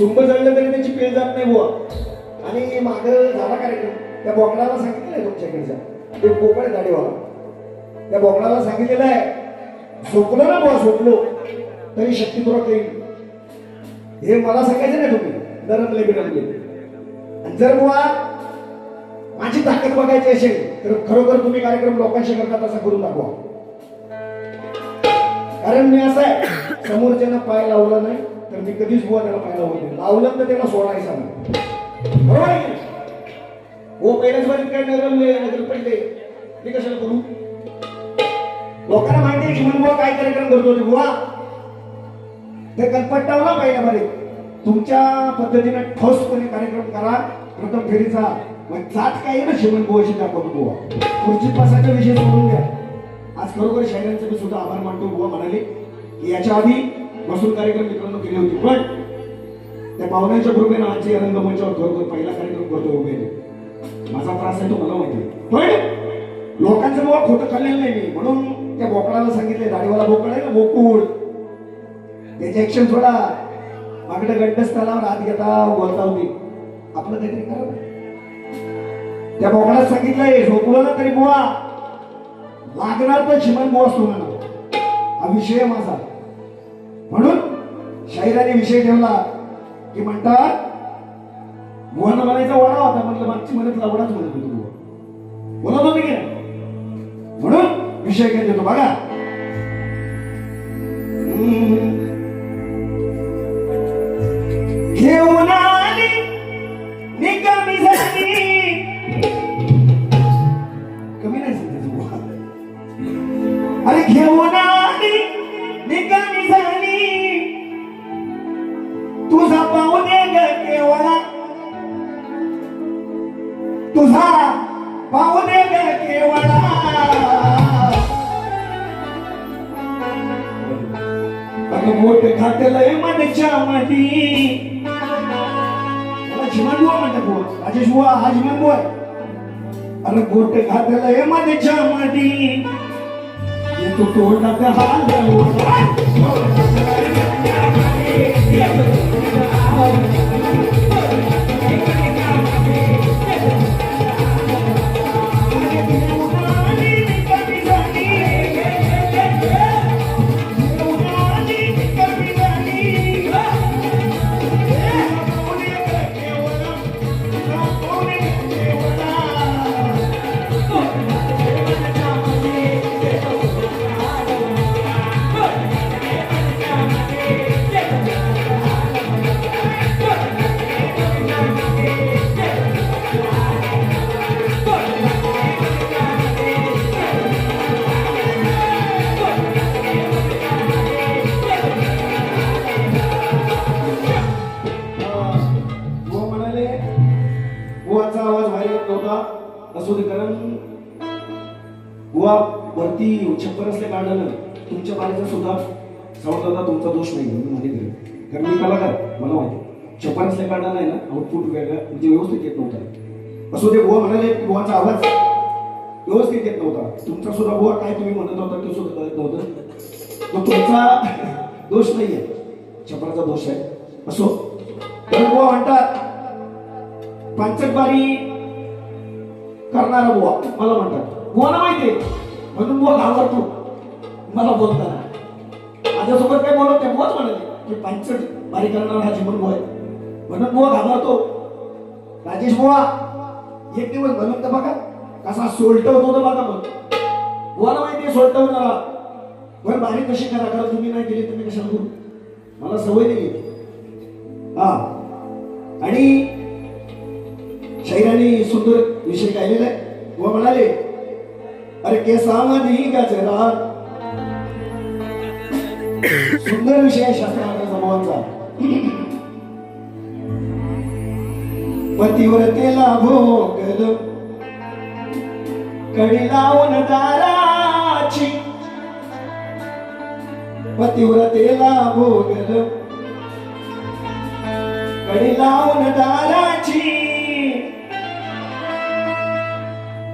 चुंब जळलं तरी त्याची पेल जात नाही बुवा. आणि माग झाला कार्यक्रम. त्या बोकडाला सांगितलंय तुमच्याकडच्या ते बोकड आहे दाढीवाला. त्या बोकडाला सांगितलेलं आहे झोपलो ना बुवा झोपलो. तरी शक्ती तुला येईल हे मला सांगायचं नाही तुम्ही. नरमले बिरमले आणि जर बुवा माझी ताकद बघायची असेल तर खरोखर तुम्ही कार्यक्रम लोकांशी करता तसा करून दाखवा. कारण मी असं आहे समोरच्यानं पाय लावला नाही तर मी कधीच बुवा त्याला पाय होते लावलं तर त्याला सोडायचा नाही. बरोबर आहे हो पहिल्याच वारीत काय नरमले नगर पडले. मी कशाला करू? लोकांना माहिती आहे की बुवा काय कार्यक्रम करतो ते बुवा. ते कल्पट्टावला पहिल्या बारी. तुमच्या पद्धतीने ठोसपणे कार्यक्रम करा. प्रथम फेरीचा मग जात काय आहे ना शिवण गोवाशी दाखवतो बुवा. खुर्ची बसायचा विषय सोडून द्या आज खरोखर शाहिरांचे मी सुद्धा आभार मानतो बुवा म्हणाले. की याच्या आधी बसून कार्यक्रम मित्रांनो केले होते. पण त्या पाहुण्याच्या कृपेनं आजच्या रंगमंचावर खरोखर पहिला कार्यक्रम करतो उभे. माझा त्रास आहे तो मला माहिती आहे. पण लोकांचं बाबा खोटं खाल्लेलं नाही मी. म्हणून त्या बोकडाला सांगितले दाढीवाला बोकड आहे ना बोकुड त्याचे ऍक्शन थोडा मागडे गड्डस्थानावर हात घेता बोलता होती आपलं काहीतरी करा त्या बोकडात सांगितलंय झोपलं ना तरी बुवा. लागणार तर शिमन बुवा तुम्हाला हा विषय माझा. म्हणून शाहिराने विषय ठेवला. की म्हणतात मोहन म्हणायचा वडा होता म्हटलं मागची म्हणत वडाच म्हणत होती बोला बोलत म्हणून विषय घेत होतो. बघा. म्हणतात बुवा राजेश बुवा हा जिमन बुवा आहे. अरे बोट घातलंय मनच्या मधी तू तोंडात हा असू दे बुवा म्हणाले की बुवाचा आवाज व्यवस्थित येत नव्हता. तुमचा सुद्धा बुवा काय तुम्ही म्हणत होता ते सुद्धा कळत नव्हतं. तो तुमचा दोष नाही आहे छपराचा दोष आहे. असो. तर बुवा म्हणतात पंचकबारी करणारा बुवा. मला म्हणतात बुवाला माहिती आहे. म्हणून बुवा घाबरतो. मला बोलताना. माझ्यासोबत काय बोलत नाही बुवाच म्हणाले की पंचक बारी करणारा हा जीवन बुवा आहे. म्हणून बुवा घाबरतो. राजेश बुवा एक दिवस म्हणून तर बघा कसा सोलटवतो होतो बघा मग मला माहिती सोलटवणारा पण बारीक कशी करा कारण तुम्ही नाही केली तुम्ही कशा करू मला सवय नाही हा. आणि शाहिराने सुंदर विषय गायलेला आहे. व म्हणाले अरे केसामध्ये गजरा सुंदर विषय आहे शास्त्राचा समूहांचा पतिव्रतेला भोगल. कडी लावून दाराची. पतिव्रतेला भोगल. कडी लावून दाराची.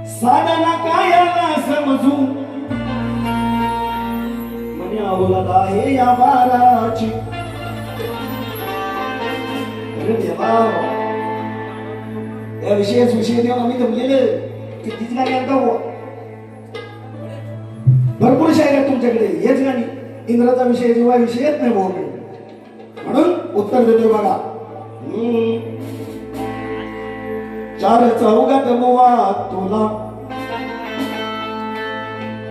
साधना कायाला समजू म्हणे अवलाद आहे या बाराची देवा या विषयाच विषय देऊन आम्ही जमलेले कितीच गाणी आता हो भरपूर शायर आहेत तुमच्याकडे हेच गाणी इंद्राचा विषय जेव्हा विषय येत नाही भाऊ म्हणून उत्तर देतो बघा चार चौघात मुवा तुला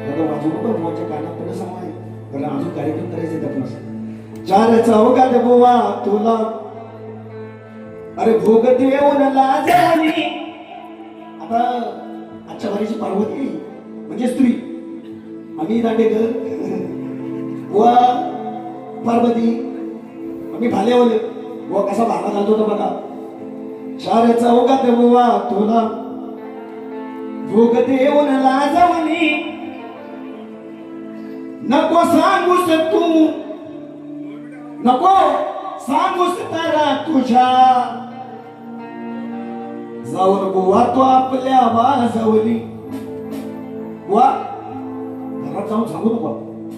बघा वाजू नको बुवाच्या कानात पडलं समाय कारण अजून कार्यक्रम करायचे आहेत आपण चार चौघात बुवा तुला अरे भोग देऊन लाजवली आता आजच्या भारीची पार्वती म्हणजे स्त्री. आम्ही दांडेकर. व पार्वती. आम्ही भाल्यावले व कसा भाला घालतो होता बघा. चार चौकात बुवा तुला भोग देऊन लाजवली नको सांगूस तू. नको. सांगूस तारा तुझ्या. जाऊन गोवा तो आपल्या वाजवली. बुवा घरात जाऊन सांगू नको.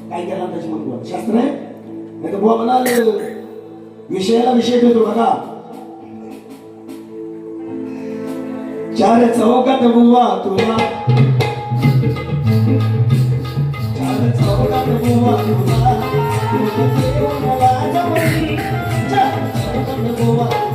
काय केला त्याची मग शास्त्र आहे? नाही तर बुवा म्हणाल विषयाला विषय देतो बघा. चार चौकात बुवा तुला. चार चौकात बुवा तुला. तुझ्या देऊन लाजवली. चौकात बुवा तुला,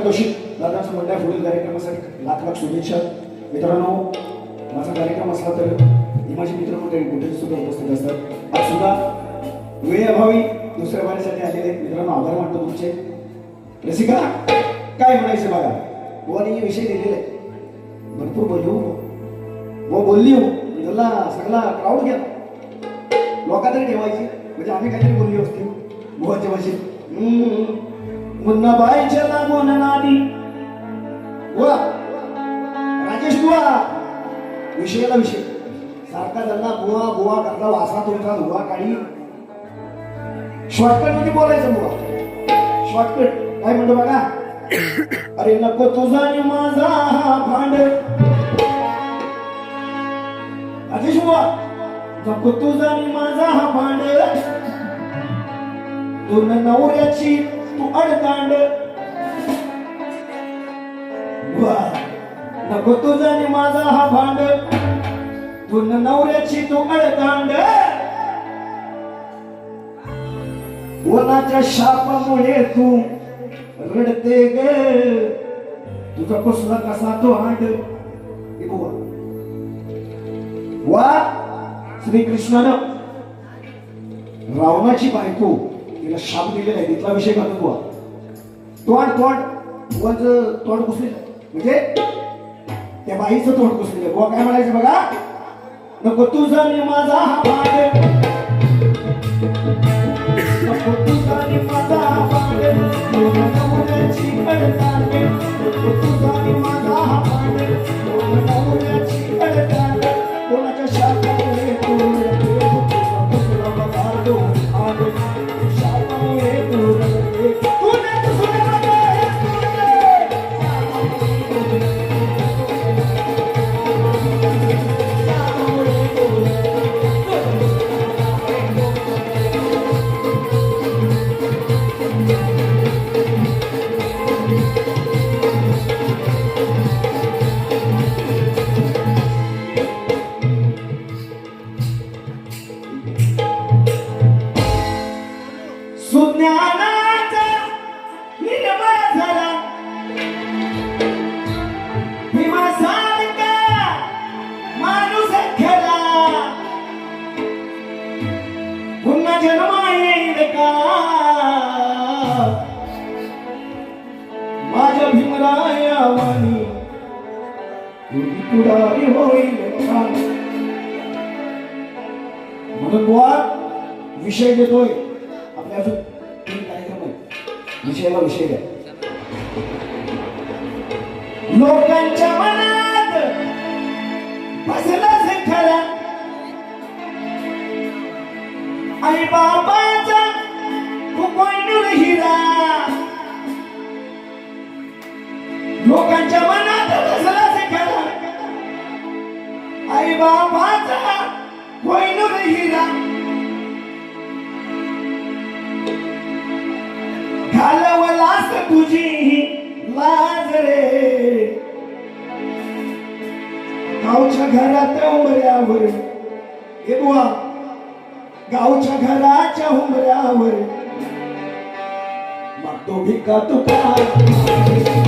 एक जोशी पारितोषिक दादाचं पुढील कार्यक्रमासाठी लाख लाख शुभेच्छा. मित्रांनो माझा कार्यक्रम असला तर माझे मित्र मंडळी कुठे सुद्धा उपस्थित असतात आज सुद्धा वेळेअभावी दुसऱ्या वारीसाठी आलेले मित्रांनो आभार मानतो तुमचे. रसिका काय म्हणायचं बघा बुवानी हे विषय दिलेले आहे भरपूर बोलू व बोलली हो. त्याला हो. सगळा क्राऊड घ्या. लोकांतरी ठेवायची. म्हणजे आम्ही काहीतरी बोलली असते बुवाच्या भाषेत. हम्म. बाईच्या लागून नादी बुवा राजेश बुवा. विषयाला विषय. सारखा त्यांना बुवा बुवा करता वासा तुमचा धुवा काढी. शॉर्टकटमध्ये बोलायचं बुवा? शॉर्टकट काय म्हणतो बघा? अरे नको तुझा आणि माझा हा भांड. राजेश बुवा. नको तुझा आणि माझा हा भांड. तू नवऱ्याची अडतांड. नको तुझा आणि माझा हा भांड. तू नवऱ्याची तू अडतांड. कोणाच्या शापामुळे तू रडते ग. तुझा कसला कसा तो हांड? वा श्री कृष्णानं रावणाची बायको तिला शाप दिले नाही तिथला विषय घालून बुवा. तोंड तोंड वर तोंड पुसलेलं. म्हणजे त्या बाईचं तोंड पुसलेलं. बुवा काय म्हणायचं बघा? नको तुझा नि माझा हा भांड नको तुझा नि माझा हा भांड दोन नवऱ्याची कडतांड नको तुझा आणि माझा हा भांड दोन नवऱ्याची कडतांड विषयाला विषय द्या लोकांच्या मनात बसलाच खरा आई बाबाचा कुकोंडूर हिरा. लोकांच्या मनात बसलाच खरा आई बाबा तुझी लाज रे गावच्या घरात उमऱ्यावर. हे बुवा गावच्या घराच्या उमऱ्यावर. तो भिका तुका.